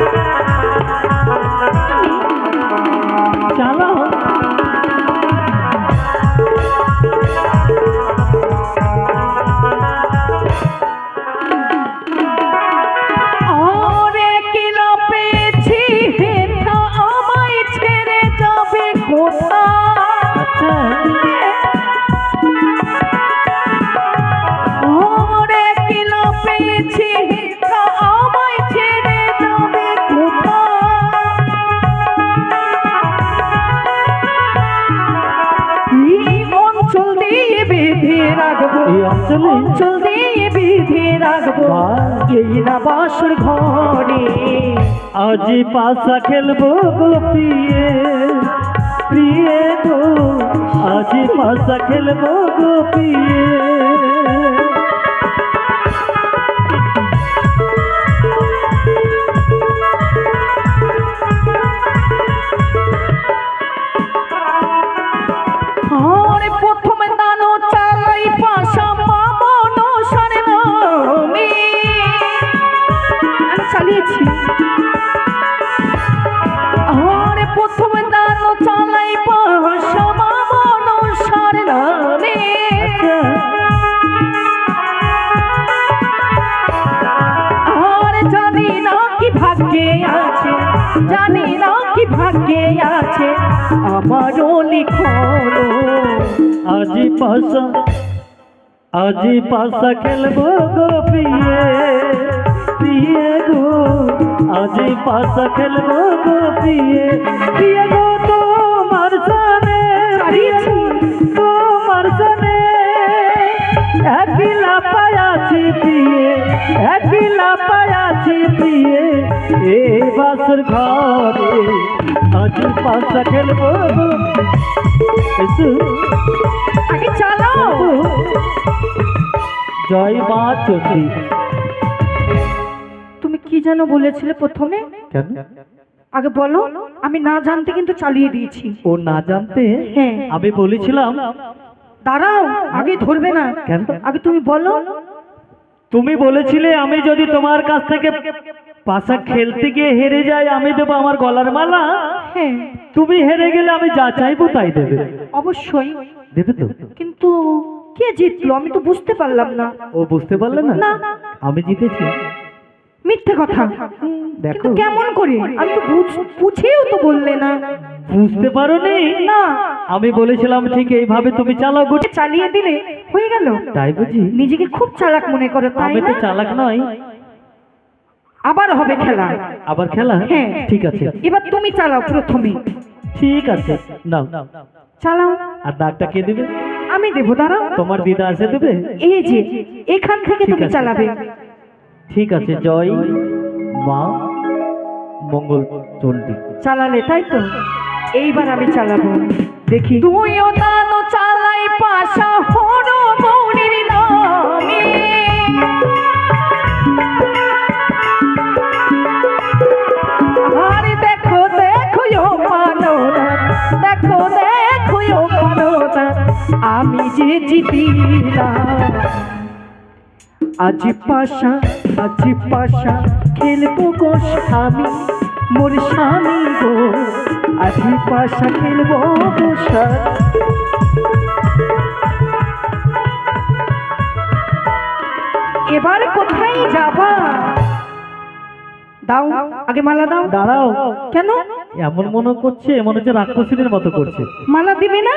চালো অঞ্চলে? অঞ্চল রাখব। এই না বাসর ঘরে আজি পাশা খেলব গোপিয়ে প্রিয়ে গো আজি পাশা খেলব গোপিয়ে আমারও লিখনো আজি পাশা আজি পাশা খেলব গোপিয়ে প্রিয়ে গো। আজি পাশা খেলব গোপিয়ে প্রিয়ে গো তোমার সামনে। চালিয়েছি। তোমার সামনে একলা পায়াছি প্রিয়ে একলা পায়াছি প্রিয়ে এ বাসর ঘরে আজি পাশা খেলব আগে জয় মা তুমি কি যেন বলেছিলে প্রথমে? কেন? আগে বলো। আমি না জানতে কিন্তু চালিয়ে দিয়েছি। ও না জানতে? হ্যাঁ। আমি বলেছিলাম। দাঁড়াও আগে ধরবে না। কেন? আগে তুমি বলো। তুমি বলেছিলে আমি যদি তোমার কাছ থেকে পাশা খেলতে গিয়ে হেরে যায় আমি দেবো আমার গলার মালা। হ্যাঁ। তুমি হেরে গেলে আমি যা চাইব তাই দেবে। অবশ্যই। দেবে তো? কিন্তু কে জিতলো? আমি তো বুঝতে পারলাম না। ও বুঝতে পারলে না? না। আমি জিতেছি। মিথ্যে কথা। দেখো। কেমন করে? আমি তো বুঝ- বুঝেও তো বললে না। বুঝতে পারো নি। না আমি বলেছিলাম ঠিক এইভাবে তুমি চালাও গুটি চালিয়ে দিলে হয়ে গেল। তাই বুঝি। নিজেকে খুব চালাক মনে করো তাই আমি তো চালাক নয়। আবার হবে খেলা। আবার খেলা? হ্যাঁ। ঠিক আছে। এবার তুমি চালাও প্রথমে। ঠিক আছে। নাও। চালাও। আর দাগটা কে দেবে? আমি দেবো দাঁড়াও। তোমার দিদা আছে দেবে? এই যে এখান থেকে তুমি চালাবে। ঠিক আছে। জয় মা মঙ্গল চণ্ডী। চালালে তাই তো? এইবার আমি চালাবো। দেখি। তুইও দানো চালাই পাশা আমি যে জিতিলাম। আজ পাশা আজ পাশা খেলব গো স্বামী মোর স্বামী গো। আজ পাশা খেলব গো স্বামী। এবার কোথায় যাবা? দাও আগে মালা দাও। দাঁড়াও। কেন? এমন মনে করছে মনে হচ্ছে রাক্ষসীদের মতো করছে। মালা দিবে না?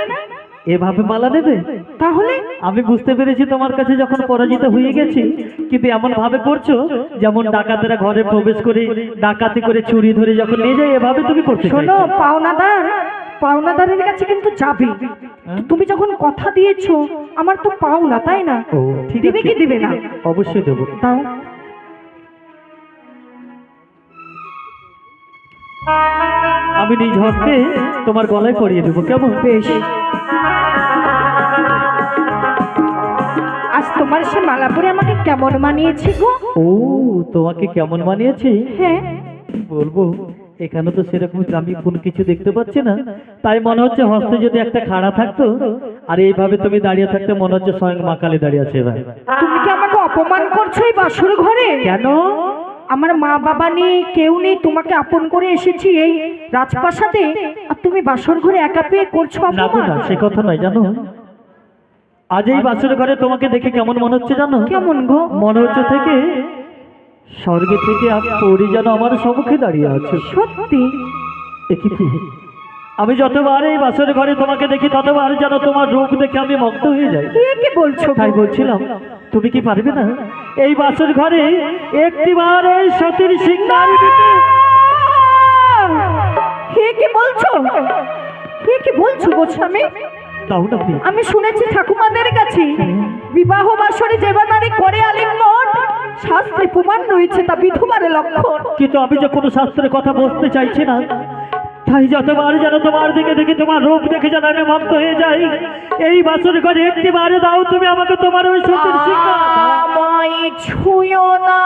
এভাবে মালা দেবে? তাহলে আমি বুঝতে পেরেছি তোমার কাছে যখন পরাজিত হয়ে গেছি কিন্তু এমন ভাবে করছ যেমন ডাকাতেরা ঘরে প্রবেশ করে ডাকাতি করে চুরি ধরে যখন নিয়ে যায় এভাবে তুমি করছ শোনো পাওনাদার পাওনাদারের কাছে কিন্তু যাবে। হ্যাঁ? তুমি যখন কথা দিয়েছ আমার তো পাওনা তাই না? দিবে কি দিবে না? অবশ্যই দেবো। দাও। আমি নিজ হস্তে তোমার গলায় পরিয়ে দেবো কেমন? বেশ। তোমার সে মালা পরে আমাকে কেমন মানিয়েছে গো? ও তোমাকে কেমন মানিয়েছে? হ্যাঁ। বলব এখানে তো সেরকম দামি কোনো কিছু দেখতে পাচ্ছি না। তাই মনে হচ্ছে হস্তে যদি একটা খাড়া থাকতো আর এইভাবে তুমি দাঁড়িয়ে থাকতে মনে হচ্ছে স্বয়ং মা কালী দাঁড়িয়ে আছে এবার। তুমি কি আমাকে অপমান করছ এই বাসুর ঘরে? কেন? আমার মা বাবা নেই কেউ নেই তোমাকে আপন করে এসেছি এই রাজপ্রাসাদে। আর তুমি বাসর ঘরে একা পেয়ে করছ না সে কথা নয় জানো? আজ এই বাসের ঘরে তোমাকে দেখে কেমন মনে হচ্ছে জানো? কেমন গো? মনে হচ্ছে থেকে স্বর্গে থেকে পরি যেন আমার সম্মুখে দাঁড়িয়ে আছে। সত্যি? আমি যতবার এই বাসের ঘরে তোমাকে দেখি ততবার যেন তোমার রূপ দেখে আমি মুগ্ধ হয়ে যাই। কে কি বলছো? তাই বলছিলাম তুমি কি পারবে না? এই বাসের ঘরে একটিবার ওই সতীর সিংহার দিতে কে কি বলছো? কে কি বলছো গো স্বামী? দাও না আমি শুনেছি ঠাকুমাদের কাছে বিবাহ বাসরে যে বা নারী করে আলিঙ্গন শাস্ত্রে প্রমাণ রয়েছে তা বিধবারে লক্ষণ। কিন্তু আমি যে কোনো শাস্ত্রের কথা বলতে চাইছি না তাই যতবার যেন তোমার দিকে দেখে তোমার রূপ দেখে যেন আমি মুগ্ধ হয়ে যাই এই বাসের ঘরে একটি বারে দাও তুমি আমাকে তোমার ওই সিংহার আমায় ছুঁয়ো না।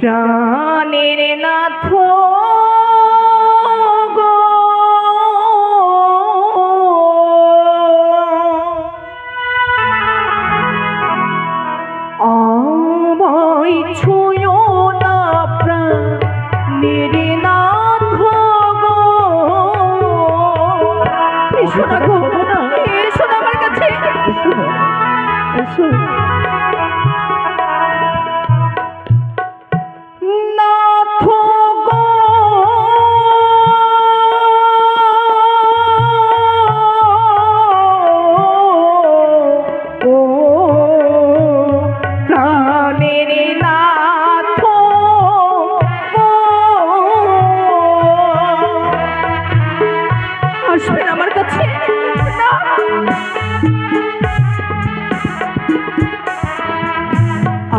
প্রাণের নাথ গো। আমায় না প্রাণের নাথ গো। এসো আমার কাছে।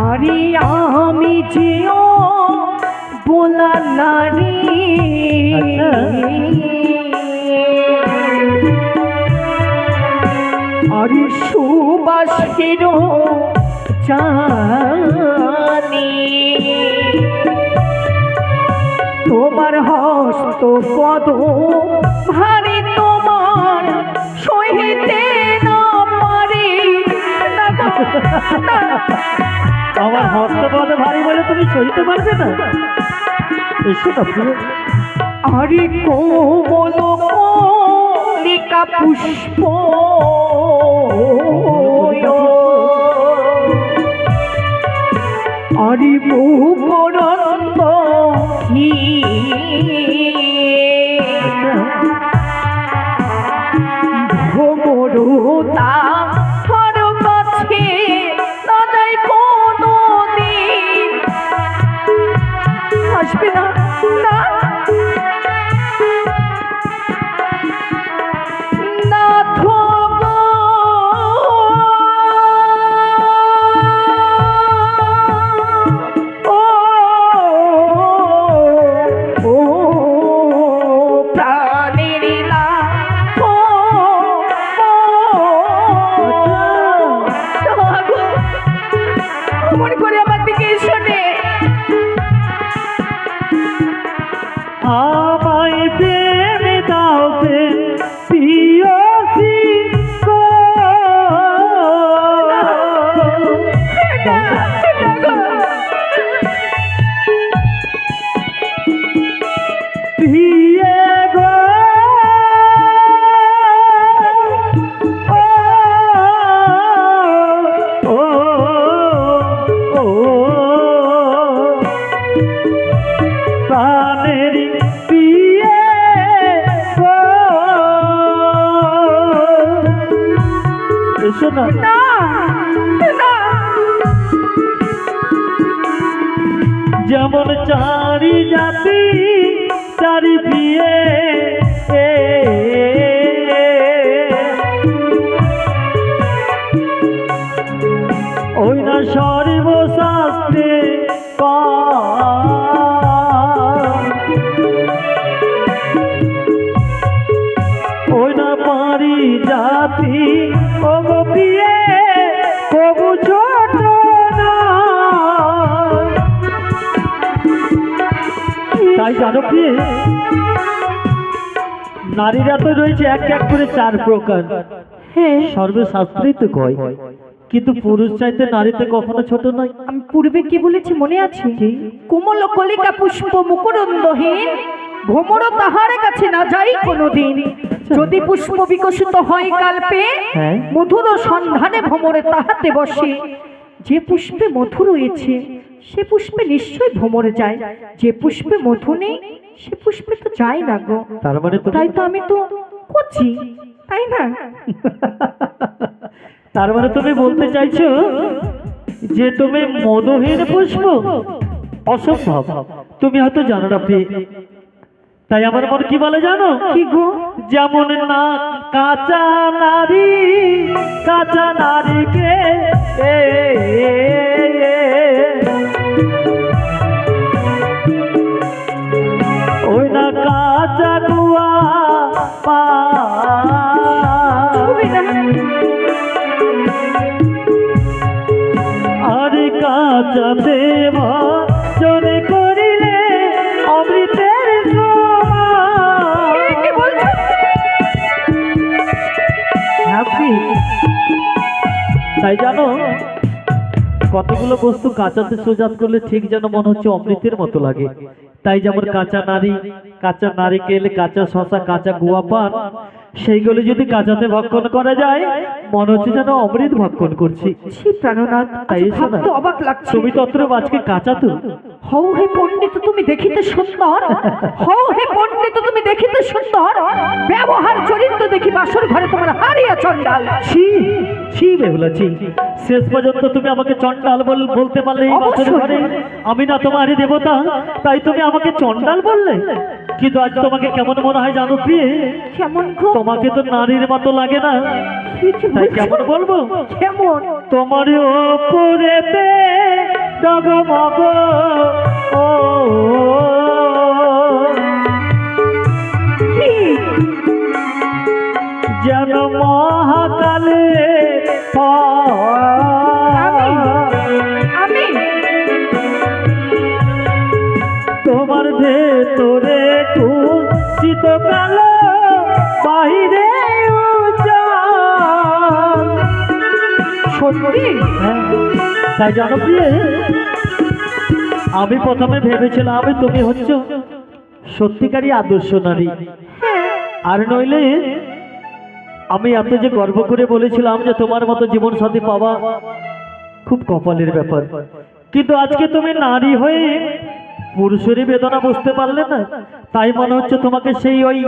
আরে আমি যেও বলা নারী আচ্ছা। আরে সুবাসের জানি তোমার হস্ত পদ ভারী আমার হস্তপদ ভারী বলে তুমি সইতে পারবে না। এসো না প্রিয় আরে কোমল কলিকা পুষ্প, আরে মুখরন্দ ভ্রমরতা প্রাণের পিয়ে এসো না। যেমন চারি জাতি চারি তাই নারীরা তো রয়েছে এক এক করে চার প্রকার। হ্যাঁ। সর্বশাস্ত্রেই তো কয়। কিন্তু পুরুষ চাইতে নারীতে কখনো ছোট নয়। আমি পূর্বে কি বলেছি মনে আছে? কোমল কলিকা পুষ্প মুকুরন্দহীন ভ্রমর তাহার কাছে না যাই কোনোদিন। যদি পুষ্প বিকশিত হয় কাল্পে হ্যাঁ। মধুর সন্ধানে ভ্রমরে তাহাতে বসে। যে পুষ্পে মধু রয়েছে সে পুষ্পে নিশ্চয়ই ভ্রমরে যায়। যে পুষ্পে মধু নেই সে পুষ্পে তো যায় না গো। তার মানে তাই তো আমি তো করছি তাই না? তার মানে তুমি বলতে চাইছো যে তুমি মদহীন পুষ্প? অসম্ভব। তুমি হয়তো জানো না তাই আমার মন কি বলে জানো? কি গো? যেমন না কাঁচা নারী কাঁচা নারীকে এ, তাই জানো, কতগুলো বস্তু কাঁচাতে সোজাত করলে ঠিক যেন মনে হচ্ছে অমৃতের মতো লাগে। তাই যেমন কাঁচা নারী, কাঁচা নারিকেল, কাঁচা শশা কাঁচা গুয়া পান সেইগুলো যদি কাঁচাতে ভক্ষণ করা যায় মনে হচ্ছে যেন অমৃত ভক্ষণ করছি। প্রাণনাথ তাই আজ এসো না। ভাবতে অবাক লাগছে। তুমি তত্র আজকে কাঁচা তো হও হে পণ্ডিত তুমি দেখিতে সুন্দর। হও হে পণ্ডিত তুমি দেখিতে সুন্দর। ব্যবহার চরিত্র দেখি বাসর ঘরে তোমার হারিয়া চন্ডাল ছি ছি বেহুলা ছি। শেষ পর্যন্ত তুমি আমাকে চন্ডাল বল বলতে পারলে এই ঘরে। আমি না তোমারই দেবতা তাই তুমি আমাকে চন্ডাল বললে? কিন্তু আজ তোমাকে কেমন মনে হয় জানো প্রিয়ে? কেমন তোমাকে তো নারীর মতো লাগে না। তাই কেমন বলব? কেমন? তোমার ওপরেতে ডগমগ ও যেন মহাকালে আমি তোমার ভেতরে কুচিত বাহিরে হ্যাঁ, তাই জানো আমি প্রথমে ভেবেছিলাম আমি তুমি হচ্ছ সত্যিকারই আদর্শ নারী। আর নইলে আমি এত যে গর্ব করে বলেছিলাম যে তোমার মতো জীবন সাথী পাওয়া খুব কপালের ব্যাপার। কিন্তু আজকে তুমি নারী হয়ে পুরুষেরই বেদনা বুঝতে পারলে না? তাই মনে হচ্ছে তোমাকে সেই ওই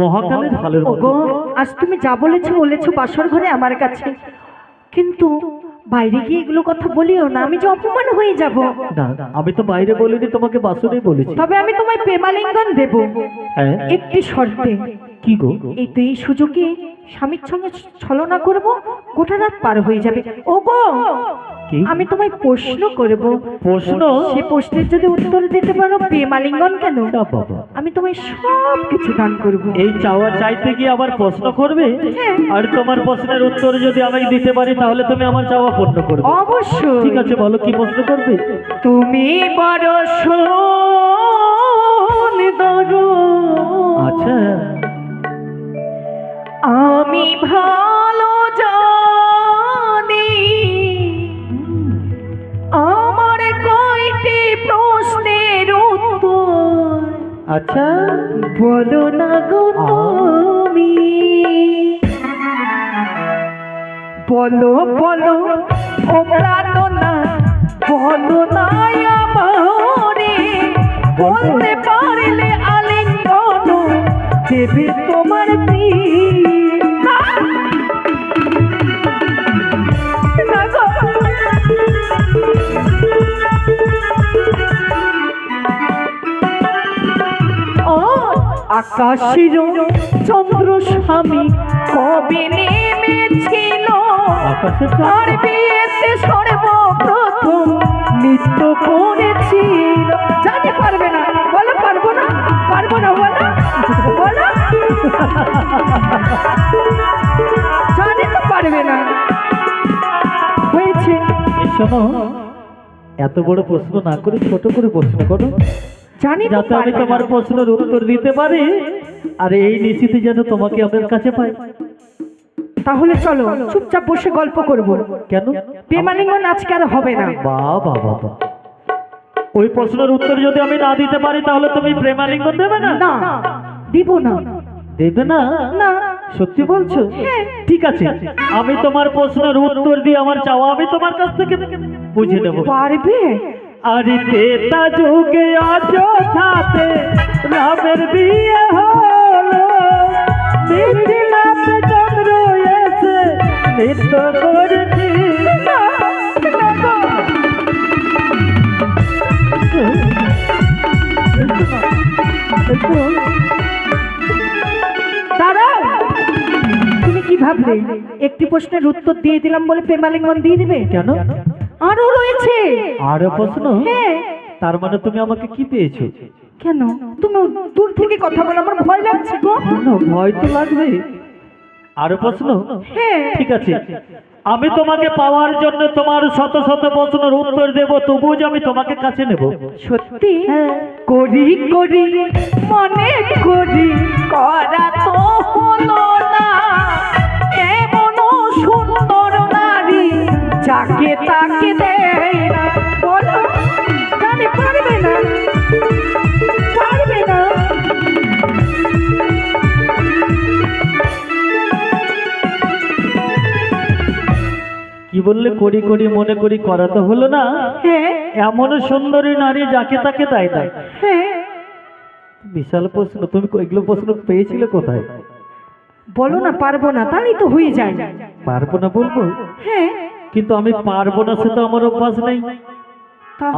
মহাকালের হালের মতো। আজ তুমি যা বলেছ বলেছ বাসর ঘরে আমার কাছে। কিন্তু বাইরে গিয়ে এগুলো কথা বলিও না আমি যে অপমান হয়ে যাব। না আমি তো বাইরে বলিনি তোমাকে বাসুরেই বলেছি। তবে আমি তোমায় প্রেমালিঙ্গন দেব। হ্যাঁ? একটি শর্তে। কি গো? এই তো এই সুযোগে স্বামীর সঙ্গে ছলনা করব গোটা রাত পার হয়ে যাবে। ওগো কি? আমি তোমায় প্রশ্ন করব। প্রশ্ন? সে প্রশ্নের যদি উত্তর দিতে পারো প্রেমালিঙ্গন কেন? আমি তোমায় সব কিছু দান করব। এই চাওয়া চাইতে গিয়ে আবার প্রশ্ন করবে? হ্যাঁ। আর তোমার প্রশ্নের উত্তর যদি আমি দিতে পারি তাহলে তুমি আমার চাওয়া পূর্ণ করবে। অবশ্যই। ঠিক আছে বলো কি প্রশ্ন করবে? তুমি বড় আচ্ছা। আমি ভালো জানি। আমার কয়টি প্রশ্নের উত্তর? আচ্ছা। বলো না গো তুমি। বলো বলো ও প্রার্থনা বলো না আমারে। বলতে পারলে আলিঙ্গন দেবে তোমার প্রিয় আকাশের চন্দ্র স্বামী কবে নেমেছিল? চাঁদ? বিয়েতে সর্বপ্রথম নৃত্য করেছিল। জানি পারবে না। বলো পারব না? পারব না বলো? বলো? জানি তো পারবে না। হয়েছে। শোনো এত বড় প্রশ্ন না করে ছোট করে প্রশ্ন করো। জানি যাতে আমি তোমার প্রশ্নের উত্তর দিতে পারি আর এই নিশ্চিতে যেন তোমাকে আমার কাছে পাই। তাহলে চলো চুপচাপ বসে গল্প করব। কেন? প্রেমালিঙ্গন আজকে আর হবে না। বাবা বাবা ওই প্রশ্নের উত্তর যদি আমি না দিতে পারি তাহলে তুমি প্রেমালিঙ্গন দেবে না? না দিব না। দেবে না? না। সত্যি বলছো? ঠিক আছে আমি তোমার প্রশ্নের উত্তর দিয়ে আমার চাওয়া আমি তোমার কাছ থেকে বুঝে নেব। পারবে? আরে তেতা যুগে অযোধ্যাতে রামের বিয়ে হলো। মিথিলাতে চন্দ্র এসে নৃত্য করেছি। তুমি কি ভাবলে? একটি প্রশ্নের উত্তর দিয়ে দিলাম বলে প্রেমালিঙ্গন দিয়ে দিবে? কেন আরও রয়েছে। আরও প্রশ্ন? হ্যাঁ। তার মানে তুমি আমাকে কি পেয়েছ? কেন? তুমি দূর থেকে কথা বলো আমার ভয় লাগছে গো। ভয় তো লাগবে। আরও প্রশ্ন? হ্যাঁ। ঠিক আছে। আমি তোমাকে পাওয়ার জন্য তোমার শত শত প্রশ্নের উত্তর দেব তবুও যে আমি তোমাকে কাছে নেব। সত্যি? করি করি মনে করি করা তো হলো যাকে তাকে দেয় না। বলো জানে পারবে না। পারবে না। কি বললে করি করি মনে করি করা তো হলো না। এমন সুন্দরী নারী যাকে তাকে তাই হ্যাঁ বিশাল প্রশ্ন তুমি এগুলো প্রশ্ন পেয়েছিলে কোথায়? বলো না পারব না তাহলেই তো হয়ে যায়। পারব না বলব? হ্যাঁ কিন্তু আমি পারব না সে তো আমার অভ্যাস নেই।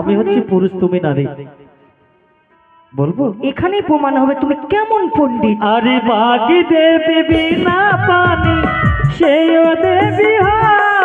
আমি হচ্ছি পুরুষ তুমি নারী। বলব? এখানেই প্রমাণ হবে তুমি কেমন পণ্ডিত। আরে বাকি দেবী বিনা পানি সেই দেবী হয়।